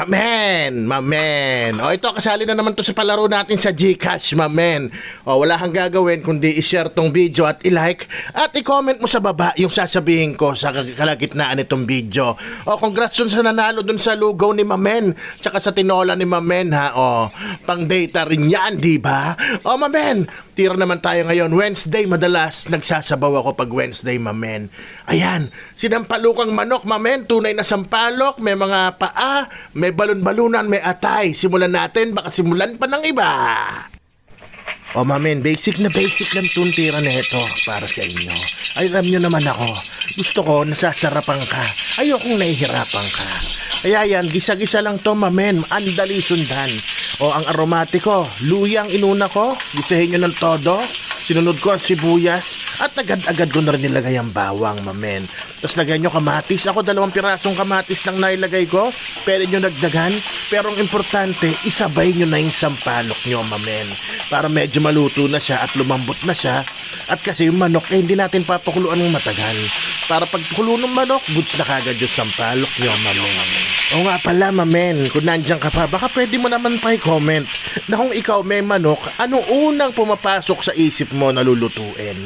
Mamen, mamen. O ito, kasali na naman to sa palaro natin sa Gcash, mamen. O wala kang gagawin kundi i-share tong video at i-like at i-comment mo sa baba yung sasabihin ko sa kalagitnaan nitong video. O congrats dun sa nanalo dun sa lugaw ni mamen, tsaka sa tinola ni mamen ha. O pang data rin yan, di ba? O mamen, tira naman tayo ngayon. Wednesday madalas nagsasabaw ako pag Wednesday, mamen. Ayan, sinampalukang manok, mamen. Tunay na sampalok, may mga paa, may balon-balunan, may atay. Simulan natin, baka simulan pa ng iba. O mamen, basic na basic lang itong tira na ito para sa inyo. Ay, alam nyo naman ako, gusto ko nasasarapan ka. Ayokong nahihirapan ka. Kaya yan, gisa-gisa lang to mamen, andali sundan. O ang aromatiko, luyang inuna ko, gisahin nyo ng todo, sinunod ko ang sibuyas, at agad-agad ko na rin nilagay ang bawang, mamen. Tapos lagyan nyo kamatis. Ako dalawang pirasong kamatis lang nailagay ko. Pwede nyo nagdagan. Pero ang importante, isabay nyo na yung sampalok nyo, mamen. Para medyo maluto na siya at lumambot na siya. At kasi yung manok, eh, hindi natin papakuluan ng matagal. Para pag kulo ng manok, goods na kagad yung sampalok nyo, mamen. O nga pala, mamen, kung nandyan ka pa, baka pwede mo naman pa i-comment na kung ikaw may manok, ano unang pumapasok sa isip mo na lulutuin?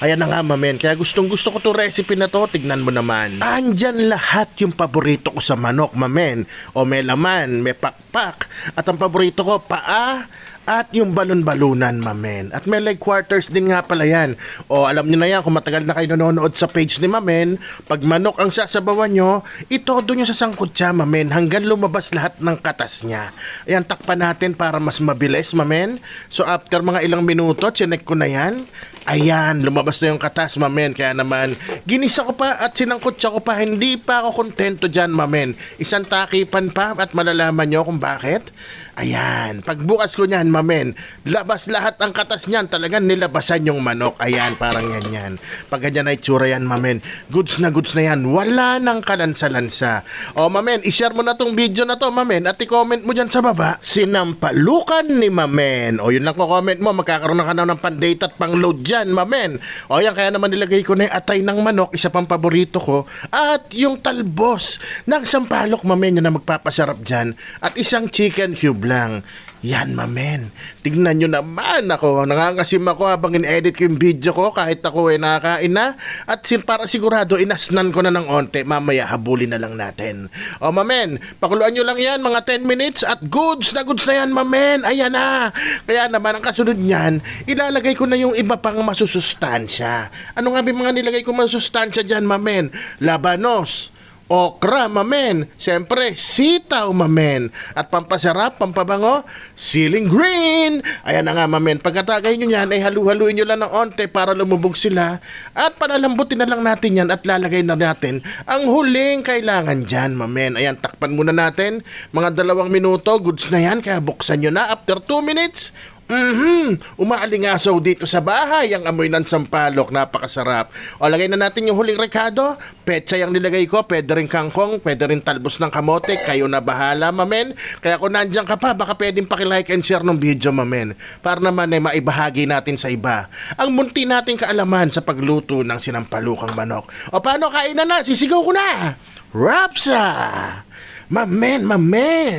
Ayan na nga, mamen. Kaya gustong gusto ko to recipe na to. Tignan mo naman. Andyan lahat yung paborito ko sa manok, mamen. O may laman, may pakpak. At ang paborito ko, paa at yung balon-balunan, mamen. At may leg quarters din nga pala yan. O alam nyo na yan, kung matagal na kayo nanonood sa page ni mamen, pag manok ang sasabawan nyo, ito doon yung sa sangkot siya, mamen, hanggang lumabas lahat ng katas niya. Ayan, takpan natin para mas mabilis, mamen. So after mga ilang minuto, chinek ko na yan. Ayan, lumabas na yung katas, mamen. Kaya naman, ginisa ko pa at sinangkotsa ko pa. Hindi pa ako kontento dyan, mamen. Isang takipan pa at malalaman nyo kung bakit. Ayan, pagbukas ko niyan, mamen, labas lahat ang katas niyan. Talagang nilabasan yung manok. Ayan, parang yan yan. Pag ganyan na itsura yan, mamen, goods na goods na yan. Wala nang kalansa-lansa. O, mamen, ishare mo na tong video na to, mamen, at i-comment mo dyan sa baba. Sinampalukan ni mamen. O, yun lang ko comment mo. Magkakaroon na ka na ng pan-date at pang-load dyan, mamen. O, yan, kaya naman nilagay ko na yung atay ng manok, isa pang paborito ko. At yung talbos ng sampalok, mamen, yun na magpapasarap dyan. At isang chicken cube lang. Yan, mamen. Tignan nyo naman ako. Nangangasim ako habang in-edit ko yung video ko kahit ako ay nakakain na. At para sigurado, inasnan ko na ng onte. Mamaya, habulin na lang natin. O, mamen, pakuluan nyo lang yan mga 10 minutes at goods na goods na yan, mamen. Ayan na. Kaya naman, ang kasunod niyan, ilalagay ko na yung iba pang masusustansya. Ano nga ba mga nilagay ko masusustansya dyan, mamen? Labanos, okra, mamen. Siyempre, sitaw, mamen. At pampasarap, pampabango, siling green. Ayan na nga, mamen. Pagkatagay nyo yan, ay halu-haluin nyo lang ng onte para lumubog sila. At panalambutin na lang natin yan at lalagay na natin ang huling kailangan dyan, mamen. Ayan, takpan muna natin. Mga dalawang minuto, goods na yan. Kaya buksan nyo na. After 2 minutes, Mhm, umaalingasaw dito sa bahay ang amoy ng sampalok, napakasarap. O lagay na natin yung huling rekado. Petsa yung nilagay ko, pwede rin kangkong, pwede rin talbos ng kamote, kayo na bahala, mamen. Kaya kung nandiyan ka pa, baka pwedeng pakilike and share ng video, mamen. Para naman ay maibahagi natin sa iba. Ang munti nating kaalaman sa pagluto ng sinampalukang manok. O paano kain na na? Sisigaw ko na! Rapsa! Mamen, mamen!